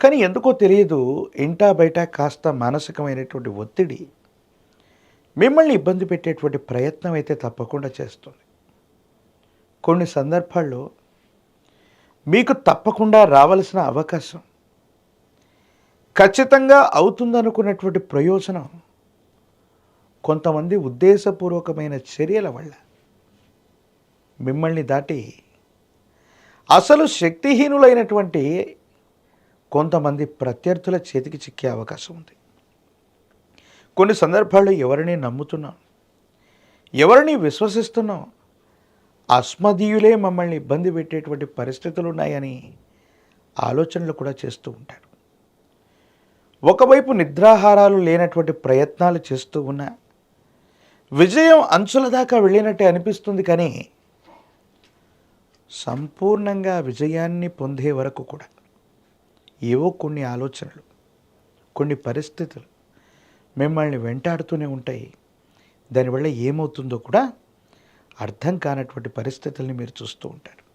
కానీ ఎందుకో తెలియదు ఇంటా బయట కాస్త మానసికమైనటువంటి ఒత్తిడి మిమ్మల్ని ఇబ్బంది పెట్టేటువంటి ప్రయత్నం అయితే తప్పకుండా చేస్తుంది. కొన్ని సందర్భాల్లో మీకు తప్పకుండా రావలసిన అవకాశం ఖచ్చితంగా అవుతుందనుకున్నటువంటి ప్రయోజనం కొంతమంది ఉద్దేశపూర్వకమైన చర్యల వల్ల మిమ్మల్ని దాటి అసలు శక్తిహీనులైనటువంటి కొంతమంది ప్రత్యర్థుల చేతికి చిక్కే అవకాశం ఉంది. కొన్ని సందర్భాల్లో ఎవరిని నమ్ముతున్నాం? ఎవరిని విశ్వసిస్తున్నాం? అస్మదీయులే మమ్మల్ని ఇబ్బంది పెట్టేటువంటి పరిస్థితులు ఉన్నాయని ఆలోచనలు కూడా చేస్తూ ఉంటారు. ఒకవైపు నిద్రాహారాలు లేనటువంటి ప్రయత్నాలు చేస్తూ ఉన్నా విజయం అంచుల దాకా వెళ్ళినట్టే అనిపిస్తుంది కానీ సంపూర్ణంగా విజయాన్ని పొందే వరకు కూడా ఏవో కొన్ని ఆలోచనలు కొన్ని పరిస్థితులు మిమ్మల్ని వెంటాడుతూనే ఉంటాయి. దానివల్ల ఏమవుతుందో కూడా అర్థం కానటువంటి పరిస్థితుల్ని మీరు చూస్తూ ఉంటారు.